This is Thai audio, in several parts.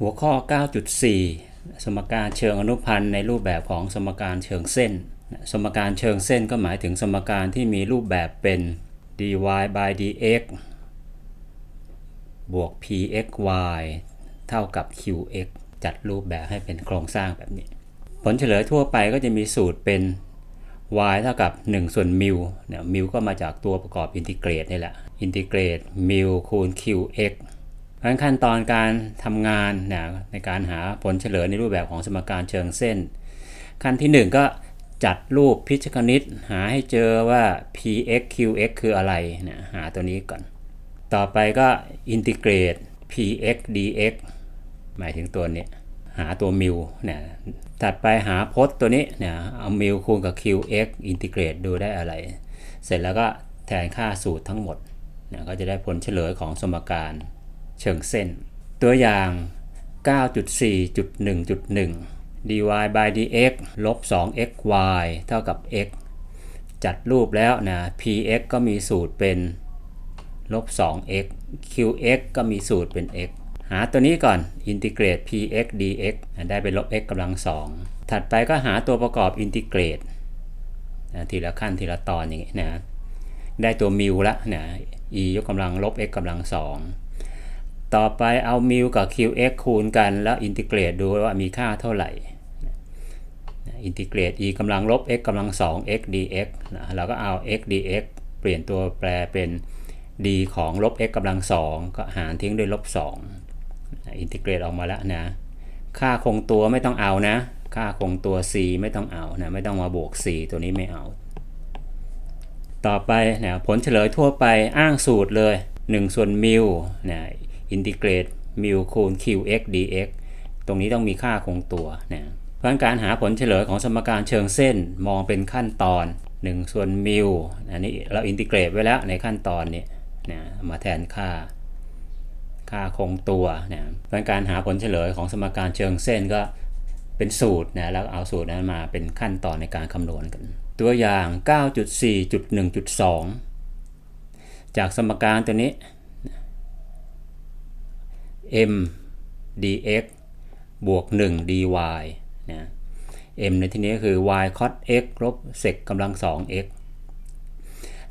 หัวข้อ 9.4 สมการเชิงอนุพันธ์ในรูปแบบของสมการเชิงเส้น สมการเชิงเส้นก็หมายถึงสมการที่มีรูปแบบเป็น dy by dx บวก pxy เท่ากับ qx จัดรูปแบบให้เป็นโครงสร้างแบบนี้ ผลเฉลยทั่วไปก็จะมีสูตรเป็น y เท่ากับ 1 ส่วนมิวเนี่ยมิวก็มาจากตัวประกอบอินทิเกรตนี่แหละ อินทิเกรตมิวคูณ qx เพราะฉะนั้นขั้นตอนการทำงานนะในการหาผลเฉลยในรูปแบบของสมการเชิงเส้น ขั้นที่ 1 ก็จัดรูปพิชคณิต หาให้เจอว่า px qx คืออะไรนะหาตัวนี้ก่อน ต่อไปก็อินทิเกรต px dx หมายถึงตัวนี้ หาตัวมิวนะถัดไปหาพจน์ตัวนี้นะเอามิวคูณกับ qx อินทิเกรตดูได้อะไร เสร็จแล้วก็แทนค่าสูตรทั้งหมดนะก็จะได้ผลเฉลยของสมการ เชิงเส้น ตัวอย่าง 9.4.1.1 dy by dx ลบ 2xy เท่ากับ x จัดรูปแล้วนะ px ก็มีสูตรเป็นลบ 2x qx ก็มีสูตรเป็น x หาตัวนี้ก่อนอินทิเกรต px dx ได้เป็นลบ x กำลัง 2 ถัดไปก็หาตัวประกอบอินทิเกรตทีละขั้นทีละตอนอย่างนี้นะ ได้ตัวมิวละนะ e ยกกำลังลบ x กำลัง 2 ต่อไปเอามิวกับ qx คูณกัน แล้วอินทิเกรตดูว่ามีค่าเท่าไหร่อินทิเกรต e กำลังลบ x กำลัง 2 x dx นะเราก็เอา x dx เปลี่ยนตัวแปรเป็น d ของลบ x กำลัง 2 ก็หารทิ้งด้วยลบ 2 อินทิเกรตออกมาแล้วนะ ค่าคงตัวไม่ต้องเอานะ ค่าคงตัว c ไม่ต้องเอานะ ไม่ต้องมาบวก c ตัวนี้ไม่เอา ต่อไปนะผลเฉลยทั่วไปอ้างสูตรเลย 1 ส่วนมิวนะ อินทิเกรตมิวคูณ qx dx ตรงนี้ต้องมีค่าคงตัวนะเพราะการหาผลเฉลยของสมการเชิงเส้นมองเป็นขั้นตอน 1 ส่วนมิวอันนี้เราอินทิเกรตไว้แล้วในขั้นตอนนี้นะมาแทนค่า ค่าคงตัวนะเพราะการหาผลเฉลยของสมการเชิงเส้นก็เป็นสูตรนะแล้วเอาสูตรนั้นมาเป็นขั้นตอนในการคำนวณกัน ตัวอย่าง 9.4.1.2 จากสมการตัวนี้ m dx บวก 1 dy นะ m ในที่นี้ก็คือ y cos x ลบ sec กำลัง 2x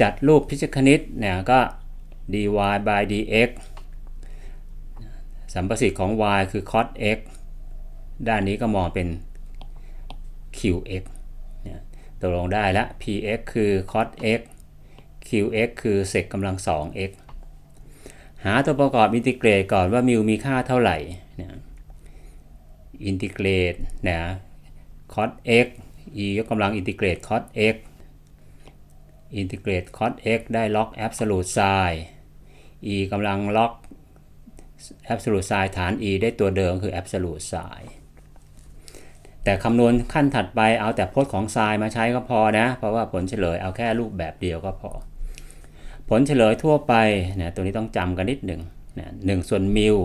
จัดรูปพิชคณิตเนี่ยก็ dy by dx สัมประสิทธิ์ของ y คือ cos x ด้านนี้ก็มองเป็น qx ตกลงได้แล้ว px คือ cos x qx คือ sec กำลัง 2x หาตัวประกอบอินทิเกรตก่อนว่ามิวมีค่าเท่าไหร่นะอินทิเกรตนะ cos x e ยกกำลังอินทิเกรต cos x อินทิเกรต cos x ได้ log absolute sin e กำลัง log absolute sin ฐาน e ได้ตัวเดิมคือ absolute sin แต่คำนวณขั้นถัดไปเอาแต่พจน์ของ sin มาใช้ก็พอนะ เพราะว่าผลเฉลยเอาแค่รูปแบบเดียวก็พอ ผลเฉลยทั่วไปนะตัวนี้ต้องจำกันนิดหนึ่งนะหนึ่งส่วนมิว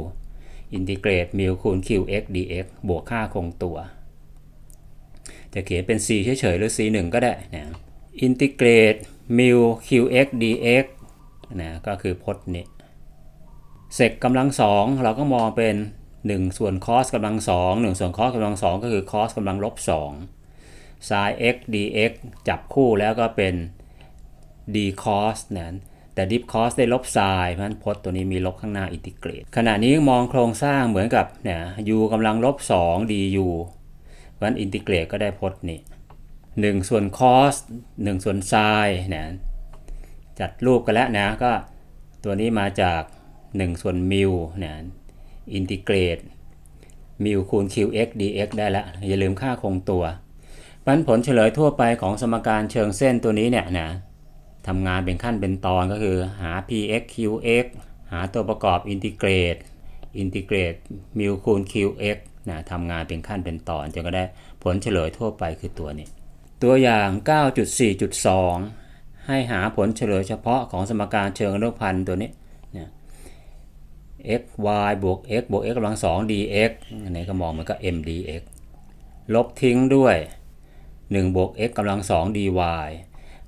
อินทิเกรตมิวคูณ qx dx บวกค่าคงตัว จะเขียนเป็น c เฉยๆหรือ c 1ก็ได้นะอินทิเกรตมิว qx dx นะก็คือพจน์นี้เซกกำลังสองเราก็มองเป็น 1 ส่วน cos กำลังสอง1ส่วน cos กำลังสองก็คือ cos กำลังลบ2 sin x dx จับคู่แล้วก็เป็น d cos นะ แต่ dip cos ได้ลบ sin เพราะฉะนั้นพจน์ตัวนี้มีลบข้างหน้าอินทิเกรตขณะนี้มองโครงสร้างเหมือนกับเนี่ย u กำลังลบ2 du เพราะฉะนั้นอินทิเกรตก็ได้พจน์นี้1ส่วน cos 1ส่วน sin นะจัดรูปกันแล้วนะก็ตัวนี้มาจาก 1 ส่วนมิวนะอินทิเกรตมิวคูณ qx dx ได้แล้ว อย่าลืมค่าคงตัวปันผลเฉลยทั่วไปของสมการเชิงเส้นตัวนี้เนี่ยนะ ทำงานเป็นขั้นเป็นตอนก็คือหา px qx หาตัวประกอบอินทิเกรตอินทิเกรตมิวคูณ qx นะทำงานเป็นขั้นเป็นตอนจนก็ได้ผลเฉลยทั่วไปคือตัวนี้ ตัวอย่าง 9.4.2 ให้หาผลเฉลยเฉพาะของสมการเชิงอนุพันธ์ตัวนี้นะ x y บวก x บวก x กำลัง 2 dx อันนี้ก็มองเหมันก็ m dx ลบทิ้งด้วย 1 บวก x กำลัง 2 dy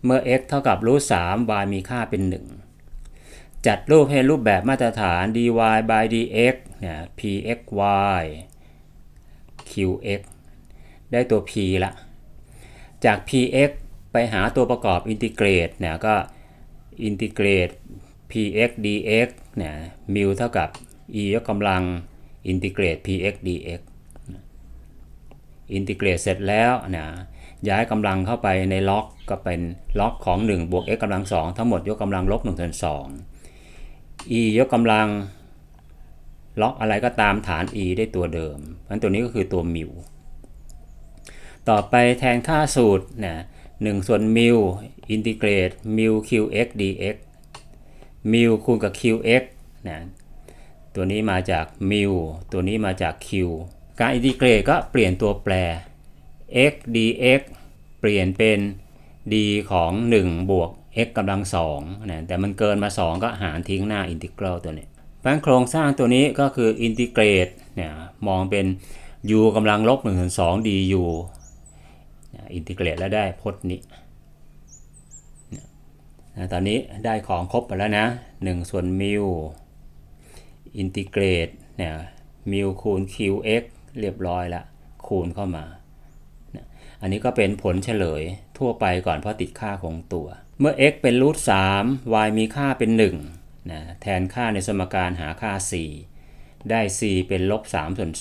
เมื่อ x เท่ากับรูท3 y มีค่าเป็น 1 จัดรูปให้รูปแบบมาตรฐาน dy by dx เนี่ย pxy qx ได้ตัว p ละ จาก px ไปหาตัวประกอบอินทิเกรตเนี่ยก็อินทิเกรต px dx เนี่ยมิวเท่ากับ e ยกกำลังอินทิเกรต px dx อินทิเกรตเสร็จแล้วนะ ย้ายกำลังเข้าไปในล็อกก็เป็นล็อกของ1บวก x กำลัง2ทั้งหมดยกกำลังลบ1ส่วน2 e ยกกำลังล็อกอะไรก็ตามฐาน e ได้ตัวเดิมเพราะนั่นตัวนี้ก็คือตัวมิวต่อไปแทนค่าสูตรนะ1ส่วนมิวอินทิเกรตมิว qx dx มิวคูณกับ qx นะตัวนี้มาจากมิวตัวนี้มาจาก q การอินทิเกรตก็เปลี่ยนตัวแปร x dx เปลี่ยนเป็น d ของ 1 บวก x กำลัง2นะแต่มันเกินมา 2 ก็หารทิ้งหน้าอินทิกรัลตัวนี้เพราะโครงสร้างตัวนี้ก็คืออินทิเกรตเนี่ยมองเป็น u กำลังลบ1ถึง2 du อินทิเกรตแล้วได้พจน์นี้นะตอนนี้ได้ของครบไปแล้วนะ 1 ส่วนมิวอินทิเกรตเนี่ยมิวคูณ qx เรียบร้อยละคูณเข้ามา อันนี้ก็เป็นผลเฉลยทั่วไปก่อนเพราะติดค่าคงตัว เมื่อ x เป็นรูท3 y มีค่าเป็น1นะแทนค่าในสมการหาค่า 4 ได้ c เป็นลบ3ส่วน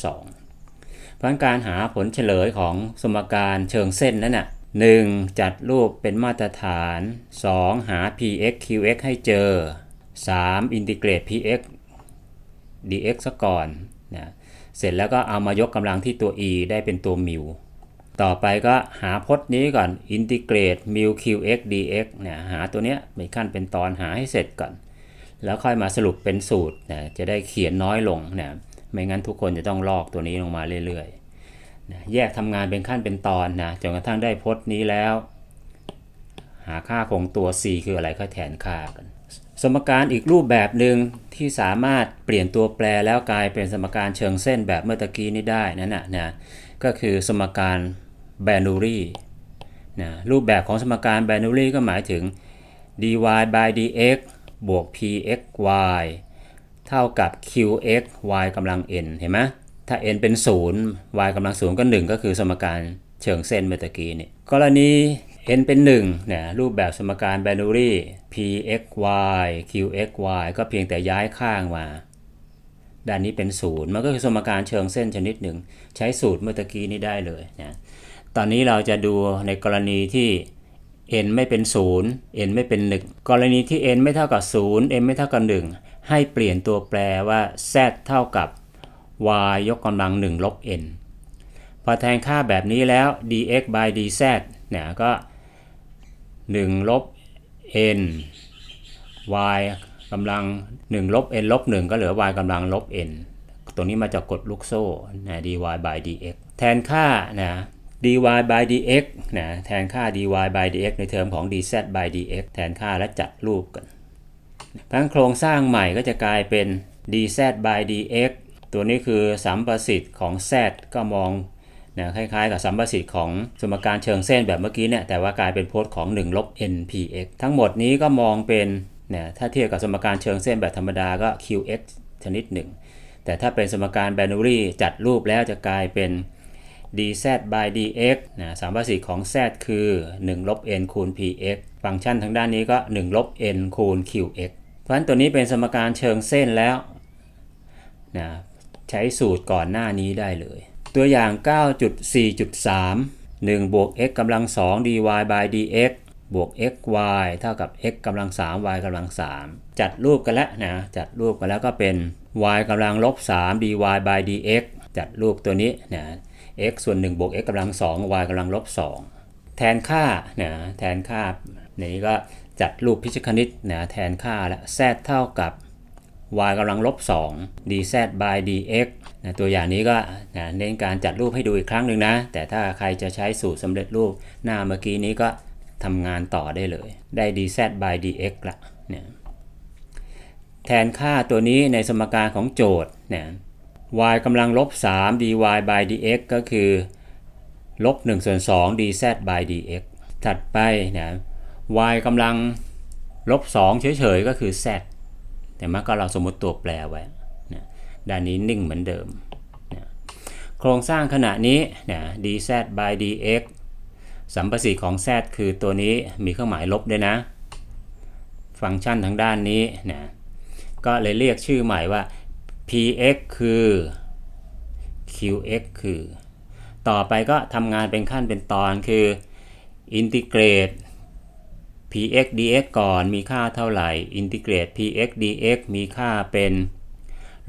2เพราะการหาผลเฉลยของสมการเชิงเส้นนั้นน่ะ 1. จัดรูปเป็นมาตรฐาน 2. หา px qx ให้เจอ 3. อินทิเกรต px dx ซะก่อนนะเสร็จแล้วก็เอามายกกำลังที่ตัว e ได้เป็นตัวมิว ต่อไปก็หาพจน์นี้ก่อนอินทิเกรตมิว qx dx เนี่ยหาตัวเนี้ยเป็นขั้นเป็นตอนหาให้เสร็จก่อน แล้วค่อยมาสรุปเป็นสูตรนะจะได้เขียนน้อยลงนะไม่งั้นทุกคนจะต้องลอกตัวนี้ลงมาเรื่อยๆนะแยกทำงานเป็นขั้นเป็นตอนนะจนกระทั่งได้พจน์นี้แล้ว หาค่าคงตัว c คืออะไรก็แทนค่ากัน สมการอีกรูปแบบหนึ่งที่สามารถเปลี่ยนตัวแปรแล้วกลายเป็นสมการเชิงเส้นแบบเมื่อตะกี้นี้ได้นั่นนะนะก็คือสมการแบนูรีนะรูปแบบของสมการแบนูรีก็หมายถึง dy by dx บวก pxy เท่ากับ qx y กำลัง n เห็นไหมถ้า n เป็น 0 y กำลัง0ก็ 1 ก็คือสมการเชิงเส้นเมื่อตะกี้นี่กรณี n เป็น1เนี่ยรูปแบบสมการแบนูรี pxy qxy ก็เพียงแต่ย้ายข้างมา ด้านนี้เป็น 0 มันก็คือสมการเชิงเส้นชนิดหนึ่ง ใช้สูตรเมื่อตะกี้นี้ได้เลยนะตอนนี้เราจะดูในกรณีที่ n ไม่เป็น 0 n ไม่เป็น 1 กรณีที่ n ไม่เท่ากับ 0 n ไม่เท่ากับ 1 ให้เปลี่ยนตัวแปรว่า z เท่ากับ y ยกกำลัง 1 ลบ n พอแทนค่าแบบนี้แล้ว dx by dz เนี่ยก็ 1 ลบ n y กำลัง 1 ลบ n ลบ 1 ก็เหลือ y กำลังลบ n ตรงนี้มาจากกฎลูกโซ่นะ dy by dx แทนค่านะ dy by dx นะแทนค่า dy by dx ในเทอมของ dz by dx แทนค่าและจัดรูปกันพังโครงสร้างใหม่ก็จะกลายเป็น dz by dx ตัวนี้คือสัมประสิทธิ์ของ z ก็มอง นะคล้ายๆกับสัมประสิทธิ์ของสมการเชิงเส้นแบบเมื่อกี้เนี่ยแต่ว่ากลายเป็นโพจน์ของ1ลบ npx ทั้งหมดนี้ก็มองเป็นเนี่ยถ้าเทียบกับสมการเชิงเส้นแบบธรรมดาก็ qx ชนิดหนึ่งแต่ถ้าเป็นสมการแบนูรี่จัดรูปแล้วจะกลายเป็น dz by dx นะสามประสิทธิ์ของ z คือ 1 ลบ n คูณ px ฟังก์ชันทางด้านนี้ก็ 1 ลบ n คูณ qx เพราะฉะนั้นตัวนี้เป็นสมการเชิงเส้นแล้วนะใช้สูตรก่อนหน้านี้ได้เลย ตัวอย่าง 9.4.3 1บวก x กำลัง 2 dy by dx บวก xy เท่ากับ x กำลัง 3 y กำลัง 3 จัดรูปกันแล้วนะ จัดรูปกันแล้วก็เป็น y กำลังลบ 3 dy by dx จัดรูปตัวนี้นะ x ส่วน 1 บวก x กำลัง 2 y กำลังลบ 2 แทนค่านะแทนค่าในนี้ก็จัดรูปพิชคณิตนะแทนค่าและ z เท่ากับ y กำลังลบ 2 dz by dx นะตัวอย่างนี้ก็นะเน้นการจัดรูปให้ดูอีกครั้งหนึ่งนะ แต่ถ้าใครจะใช้สูตรสำเร็จรูปหน้าเมื่อกี้นี้ก็ทำงานต่อได้เลย ได้ dz by dx ละเนี่ยแทนค่าตัวนี้ในสมการของโจทย์เนี่ย y กำลังลบ 3 dy by dx ก็คือลบ1ส่วน2 dz by dx ถัดไปนะ y กำลังลบ 2 เฉยๆ ก็คือ z แต่มาก็เราสมมติตัวแปรไว้นะด้านนี้นิ่งเหมือนเดิมนะโครงสร้างขณะนี้นะ dz by dx สัมประสิทธิ์ของ z คือตัวนี้มีเครื่องหมายลบด้วยนะ ฟังก์ชันทางด้านนี้นะก็เลยเรียกชื่อใหม่ว่า px คือ qx คือ ต่อไปก็ทำงานเป็นขั้นเป็นตอนคืออินทิเกรต px dx ก่อนมีค่าเท่าไหร่ อินทิเกรต px dx มีค่าเป็น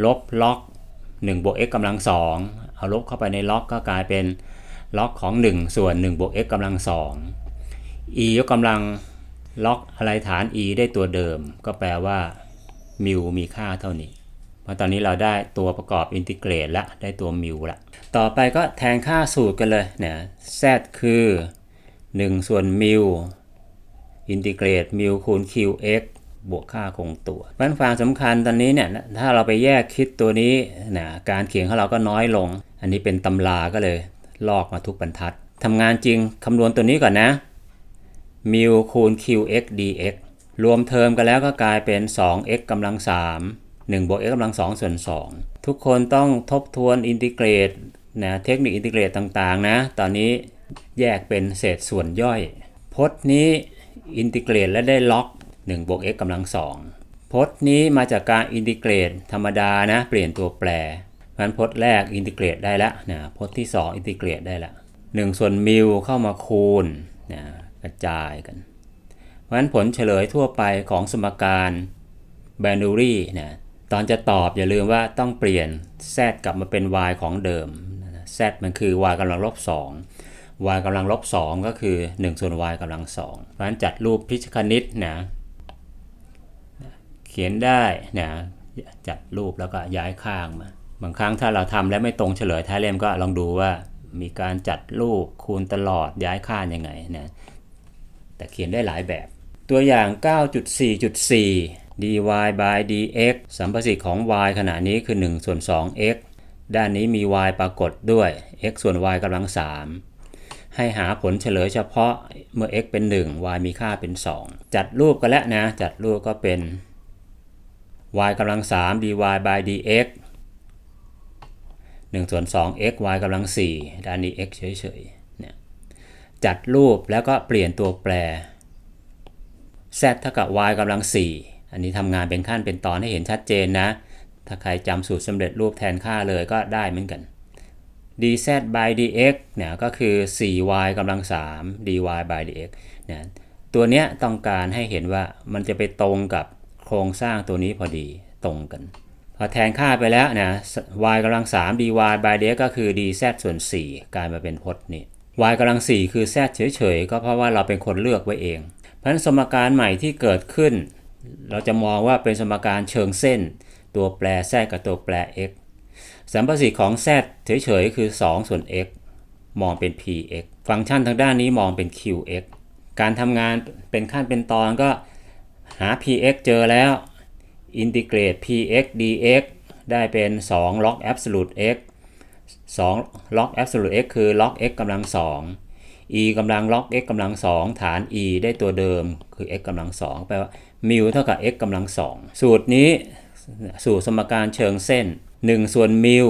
ลบล็อก1บวก x กำลัง2เอาลบเข้าไปในล็อกก็กลายเป็นล็อกของ 1 ส่วน1บวก x กำลัง2 e ยกกำลังล็อกอะไรฐาน e ได้ตัวเดิม ก็แปลว่ามิวมีค่าเท่านี้ เพราะตอนนี้เราได้ตัวประกอบอินทิเกรตละได้ตัวมิวละ ต่อไปก็แทนค่าสูตรกันเลยเนี่ย z คือ 1 ส่วนมิว อินทิเกรตมิวคูณ qx บวกค่าคงตัวเพราะฉะนั้นความสำคัญตอนนี้เนี่ยถ้าเราไปแยกคิดตัวนี้นะการเขียนของเราก็น้อยลง อันนี้เป็นตำราก็เลย ลอกมาทุกบรรทัดทำงานจริงคำนวณตัวนี้ก่อนนะมิวคูณ qx dx รวมเทอมกันแล้วก็กลายเป็น 2x กำลัง 3 1บวก x กำลัง 2 ส่วน 2 ทุกคนต้องทบทวนอินทิเกรตนะเทคนิคอินทิเกรตต่างๆนะ ตอนนี้แยกเป็นเศษส่วนย่อย พจน์นี้ อินทิเกรตและได้ล็อก1บวก x กำลัง2พจน์นี้มาจากการอินทิเกรตธรรมดานะ เปลี่ยนตัวแปรงั้นพจน์แรกอินทิเกรตได้แล้วนะพจน์ที่ 2 อินทิเกรตได้ล้ว1ส่วนมิวเข้ามาคูณนะกระจายกันเพราะฉะนั้นผลเฉลยทั่วไปของสมการแบนูรี่นะตอนจะตอบอย่าลืมว่าต้องเปลี่ยน z กลับมาเป็น y ของเดิม z มันคือ y กำลังลบ2 y กำลังลบ2ก็คือ1ส่วน y กำลัง2เพราะฉะนั้นจัดรูปพิชคณิตนะเขียนได้นะจัดรูปแล้วก็ย้ายข้างมาบางครั้งถ้าเราทำแล้วไม่ตรงเฉลยท้ายเล่มก็ลองดูว่ามีการจัดรูปคูณตลอดย้ายข้างยังไงนะแต่เขียนได้หลายแบบ ตัวอย่าง 9.4.4 dy by dx สัมประสิทธิ์ของ y ขณะนี้คือ1ส่วน 2x ด้านนี้มี y ปรากฏด้วย x ส่วน y กำลัง3 ให้หาผลเฉลยเฉพาะเมื่อ x เป็น 1 y มีค่าเป็น 2 จัดรูปกันแล้วนะ จัดรูปก็เป็น y กำลัง 3 dy by dx 1ส่วน 2x y กำลัง 4 ด้านนี้ x เฉยๆเนี่ยจัดรูปแล้วก็เปลี่ยนตัวแปร z เท่ากับ y กำลัง 4 อันนี้ทำงานเป็นขั้นเป็นตอนให้เห็นชัดเจนนะ ถ้าใครจำสูตรสำเร็จรูปแทนค่าเลยก็ได้เหมือนกัน dz by dx เนี่ยก็คือ 4y กำลัง 3 dy by dx เนี่ยตัวเนี้ยต้องการให้เห็นว่ามันจะไปตรงกับโครงสร้างตัวนี้พอดีตรงกัน พอแทนค่าไปแล้วนะ y กำลัง 3 dy by dx ก็คือ dz ส่วน 4 กลายมาเป็นพจน์นี้ y กำลัง 4 คือ z เฉยๆ ก็เพราะว่าเราเป็นคนเลือกไว้เอง เพราะฉะนั้นสมการใหม่ที่เกิดขึ้น เราจะมองว่าเป็นสมการเชิงเส้น ตัวแปร z กับตัวแปร x สัมประสิทธิ์ของ z เฉยๆ คือ 2 ส่วน x มองเป็น px ฟังก์ชันทางด้านนี้มองเป็น qx การทำงานเป็นขั้นเป็นตอนก็หา px เจอแล้ว อินทิเกรต px dx ได้เป็น 2 log absolute x 2 log absolute x คือ log x กำลัง 2 e กำลัง log x กำลัง 2 ฐาน e ได้ตัวเดิมคือ x กำลัง 2 แปลว่ามิวเท่ากับ x กำลัง 2 สูตรนี้ สูตรสมการเชิงเส้น 1 ส่วนมิว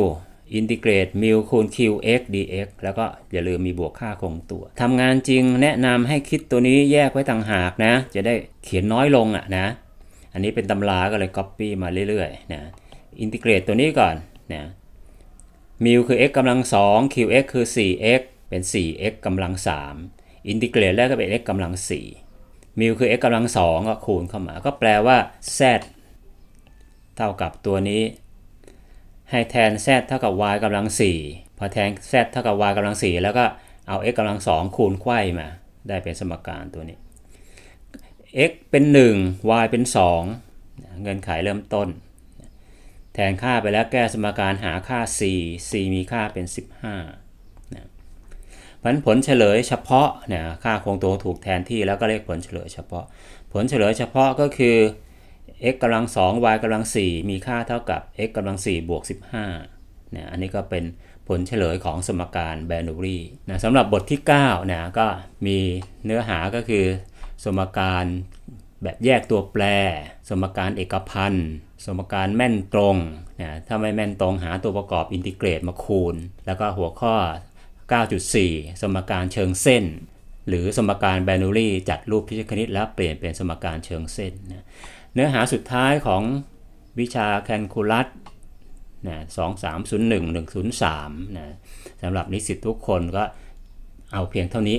อินทิเกรตมิวคูณ qx dx แล้วก็อย่าลืมมีบวกค่าคงตัวทำงานจริงแนะนำให้คิดตัวนี้แยกไว้ต่างหากนะ จะได้เขียนน้อยลงอะนะ อันนี้เป็นตำราก็เลย copy มาเรื่อยๆนะอินทิเกรตตัวนี้ก่อนนะมิวคือ x กำลัง 2 qx คือ 4x เป็น 4x กำลัง 3 อินทิเกรตแล้วก็เป็น x กำลัง 4 มิวคือ x กำลัง 2 ก็คูณเข้ามา ก็แปลว่า z เท่ากับตัวนี้ ให้แทน z เท่ากับ y กำลัง 4 พอแทน z เท่ากับ y กำลัง 4 แล้วก็เอา x กำลัง 2 คูณไขว้มา ได้เป็นสมการตัวนี้ x เป็น 1 y เป็น 2 เงื่อนไขเริ่มต้น แทนค่าไปแล้วแก้สมการหาค่า c c มีค่าเป็น 15นะผลผลเฉลยเฉพาะนะค่าคงตัวถูกแทนที่แล้วก็เรียกผลเฉลยเฉพาะ ผลเฉลยเฉพาะก็คือ x กำลัง2 y กำลัง4มีค่าเท่ากับ x กำลัง4บวก15นะอันนี้ก็เป็นผลเฉลยของสมการแบนูรีนะสำหรับบทที่9นะก็มีเนื้อหาก็คือ สมการแบบแยกตัวแปร สมการเอกพันธ์สมการแม่นตรงนะถ้าไม่แม่นตรงหาตัวประกอบอินทิเกรตมาคูณ แล้วก็หัวข้อ 9.4 สมการเชิงเส้น หรือสมการแบนูรี่จัดรูปพิชคณิตแล้วเปลี่ยนเป็นสมการเชิงเส้นนะ เนื้อหาสุดท้ายของวิชาแคนคูลัสนะ2301 103นะสำหรับนิสิตทุกคนก็เอาเพียงเท่านี้